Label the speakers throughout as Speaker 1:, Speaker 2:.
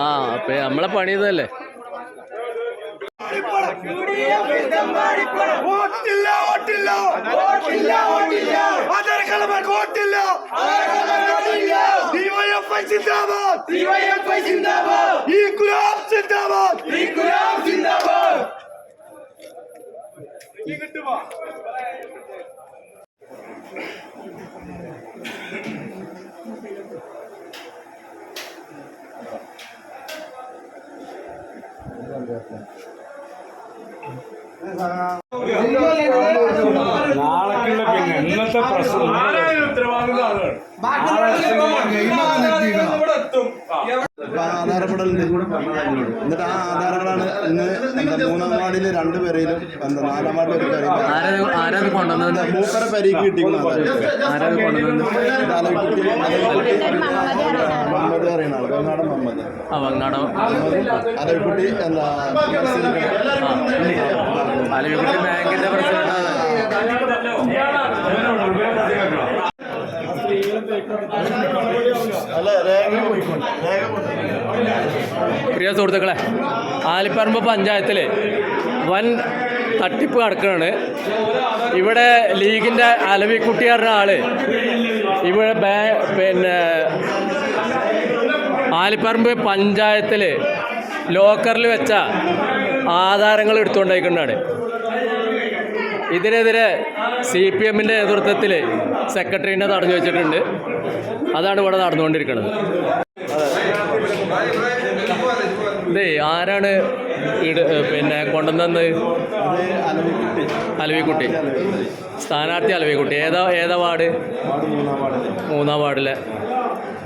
Speaker 1: ആ അപ്പൊ നമ്മളെ പണി ഇതല്ലേ
Speaker 2: വോട്ടില്ല. വോട്ടില്ല വോട്ടില്ല. വോട്ടില്ല. ആധാർ കളർക്ക് വോട്ടില്ല ഡിവൈഎഫ്ഐ സിന്ദാബാദ്. ഡിവൈഎഫ്ഐ സിന്ദാബാദ്. ഈ ഗുലാബ് സിന്ദാബാദ്. ഈ ഗുലാബ് സിന്ദാബാദ്.
Speaker 3: നാളേക്കുള്ള പിന്നെ ഇന്നത്തെ പ്രശ്നം.
Speaker 4: ആധാരപ്പെടലുണ്ട് എന്നിട്ട് ആ ആധാരങ്ങളാണ് ഇന്ന് എന്താ മൂന്നാം വാർഡിൽ രണ്ട് പേരെയും എന്താ നാലാം വാർഡിൽ ഒരു പേരെയും
Speaker 1: ആരാ ആരാത് കൊണ്ടുവന്നത്?
Speaker 4: മൂപ്പര പേരേക്ക് കിട്ടിക്കുന്ന ആധാരം. മുഹമ്മദ് പറയുന്ന ആൾ വങ്ങാടൻ മുഹമ്മദ്.
Speaker 1: ആ വങ്ങാടം
Speaker 4: എന്താ
Speaker 1: അലവിക്കുട്ടി ബാങ്കിന്റെ പ്രിയ സുഹൃത്തുക്കളെ ആലിപ്പറമ്പ് പഞ്ചായത്തിൽ വൻ തട്ടിപ്പ് നടക്കുകയാണ്. ഇവിടെ ലീഗിന്റെ അലവിക്കുട്ടി പറഞ്ഞ ആൾ. ഇവിടെ പിന്നെ ആലിപ്പറമ്പ് പഞ്ചായത്തിൽ ലോക്കറിൽ വെച്ച ആധാരങ്ങൾ എടുത്തുകൊണ്ടിരിക്കുന്നതാണ് ഇതിനെതിരെ സി പി എമ്മിന്റെ നേതൃത്വത്തിൽ സെക്രട്ടറീനെ തടഞ്ഞു വെച്ചിട്ടുണ്ട്. അതാണ് ഇവിടെ നടന്നുകൊണ്ടിരിക്കുന്നത് ഇതേ ആരാണ് പിന്നെ കൊണ്ടുവന്നത്
Speaker 4: അലവിക്കുട്ടി.
Speaker 1: സ്ഥാനാർത്ഥി അലവിക്കുട്ടി. ഏതാ ഏതാ വാർഡ്?
Speaker 4: മൂന്നാം
Speaker 1: വാർഡിലെ.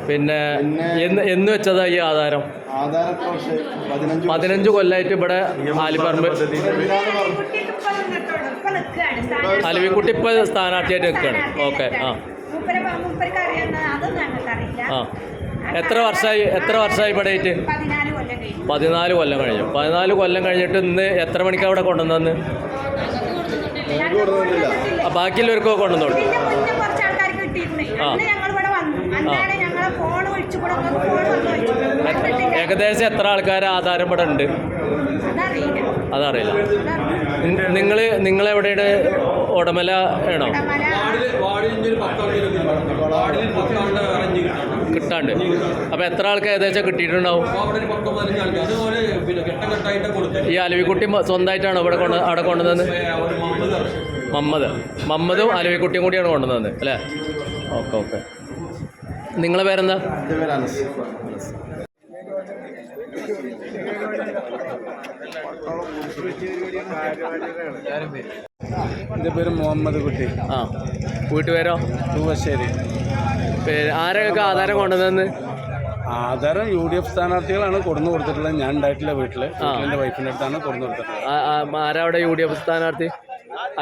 Speaker 1: പിന്നെ എന്ന് എന്ന് വെച്ചതാ ഈ ആധാരം?
Speaker 4: പതിനഞ്ച്
Speaker 1: കൊല്ലായിട്ട് കൊല്ലമായിട്ട് ഇവിടെ ആലിപ്പറമ്പ് അലവിക്കുട്ടി ഇപ്പോൾ സ്ഥാനാർത്ഥിയായിട്ട് നിൽക്കുകയാണ് ഓക്കെ ആ. ആ. എത്ര വർഷമായി എത്ര വർഷമായി ഇവിടെ ആയിട്ട്
Speaker 5: പതിനാല് കൊല്ലം കഴിഞ്ഞു.
Speaker 1: പതിനാല് കൊല്ലം കഴിഞ്ഞിട്ട് ഇന്ന് എത്ര മണിക്കാണ് അവിടെ
Speaker 4: കൊണ്ടുവന്നു
Speaker 1: കൊണ്ടുവന്നു ബാക്കിയുള്ളവർക്കൊക്കെ കൊണ്ടുവന്നോളൂ.
Speaker 5: ഇതിന്റെ കുറച്ച് ആൾക്കാർക്ക് കിട്ടിയിരുന്നേ
Speaker 1: ആ.
Speaker 5: ഞങ്ങൾ ഇവിടെ വന്നു. അന്നാണ് ഞങ്ങളെ ഫോൺ ഒഴിച്ചു ഫോൺ വന്ന്
Speaker 1: ഏകദേശം എത്ര ആൾക്കാർ ആധാരം ഇവിടെ ഉണ്ട്?
Speaker 5: അതറിയില്ല.
Speaker 1: നിങ്ങൾ നിങ്ങളെവിടെയാണ് ഉടമല ആണോ കിട്ടാണ്ട്. അപ്പോൾ എത്ര ആൾക്ക് ഏകദേശം കിട്ടിയിട്ടുണ്ടാവും? ഈ അലവിക്കുട്ടി സ്വന്തമായിട്ടാണോ ഇവിടെ കൊണ്ട് അവിടെ കൊണ്ടുവന്നത്? മമ്മദ് മമ്മദും. അലവിക്കുട്ടിയും കൂടിയാണ് കൊണ്ടുവന്നത് അല്ലേ? Okay okay. നിങ്ങളെ പേരെന്താ?
Speaker 4: എന്റെ പേര്
Speaker 3: മുഹമ്മദ് കുട്ടി.
Speaker 1: ആ. വീട്ടുപേരോ?
Speaker 3: തൂവശ്ശേരി
Speaker 1: പേര് ആരൊക്കെ ആധാരം കൊണ്ടുവന്നെന്ന്
Speaker 3: ആധാരം യു ഡി എഫ് സ്ഥാനാർത്ഥികളാണ് കൊടുന്നു കൊടുത്തിട്ടുള്ളത്. ഞാൻ ഉണ്ടായിട്ടില്ല വീട്ടിൽ. എന്റെ വൈഫിന്റെ അടുത്താണ് കൊടുന്നു കൊടുത്തിട്ടുള്ളത്.
Speaker 1: ആരാ അവിടെ യു ഡി എഫ് സ്ഥാനാർത്ഥി?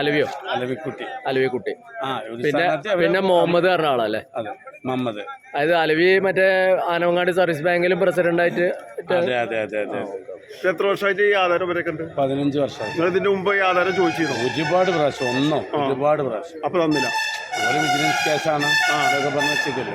Speaker 1: അലവിയോ?
Speaker 3: അലവിക്കുട്ടി.
Speaker 1: അലവിക്കുട്ടി.
Speaker 3: ആ
Speaker 1: പിന്നെ
Speaker 3: സ്ഥാനാർത്ഥി അവർ
Speaker 1: പിന്നെ മുഹമ്മദ് പറഞ്ഞ ആളല്ലേ?
Speaker 3: അതെ മുഹമ്മദ്.
Speaker 1: അതായത് അലവി മറ്റേ ആനവങ്ങാടി സർവീസ് ബാങ്കിലും പ്രസിഡന്റായിട്ട്
Speaker 3: അതെ അതെ അതെ അതെ.
Speaker 2: എത്ര വർഷമായിട്ട് ഈ ആധാരം വരെയൊക്കെ ഉണ്ട്?
Speaker 3: പതിനഞ്ച് വർഷമായി.
Speaker 2: നിങ്ങൾ ഇതിന്റെ മുമ്പ് ഈ ആധാരം ചോദിച്ചിരുന്നു?
Speaker 3: ഒരുപാട് പ്രാവശ്യം ഒന്നോ ഒരുപാട് പ്രാവശ്യം.
Speaker 2: അപ്പൊ തന്നില്ല.
Speaker 3: ഒരു വിജിലൻസ് കേസാണ് അതൊക്കെ പറഞ്ഞ വെച്ചിട്ടില്ല?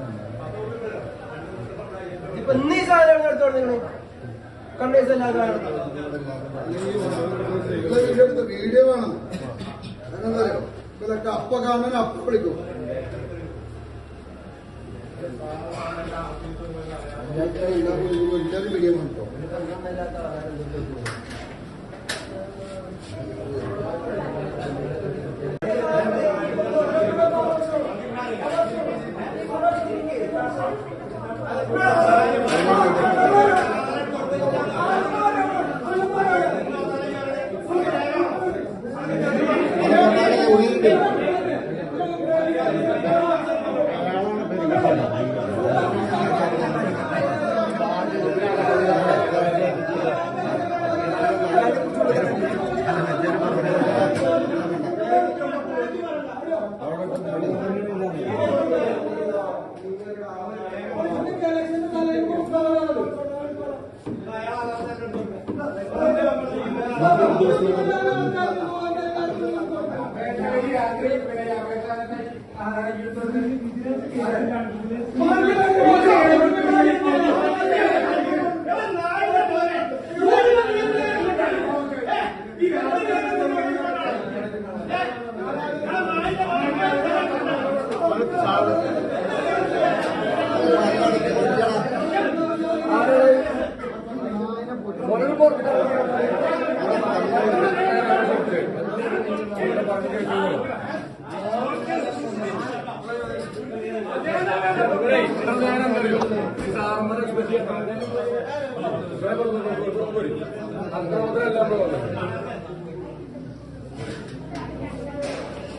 Speaker 6: ഇന്ന് ഈ സാധനം എടുത്തോണ്ട് കണ്ടേഴ്സ് എല്ലാവരും
Speaker 7: വീഡിയോ വേണം ഇതൊക്കെ അപ്പ കാണാൻ അപ്പ വിളിക്കും എല്ലാവരും വീഡിയോ വേണം मान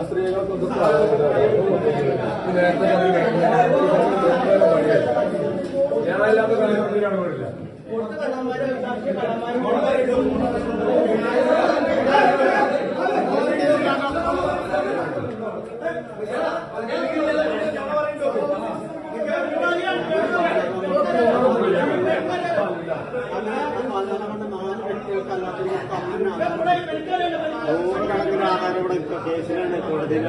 Speaker 7: സ്ത്രീകൾക്കൊന്നും ഞാനല്ലാത്ത കാര്യത്തിലാണ് പാടില്ല
Speaker 2: നൂറുകണക്കിന് ആൾക്കാർ ഇവിടെ കേസിലാണ് കോടതിയിൽ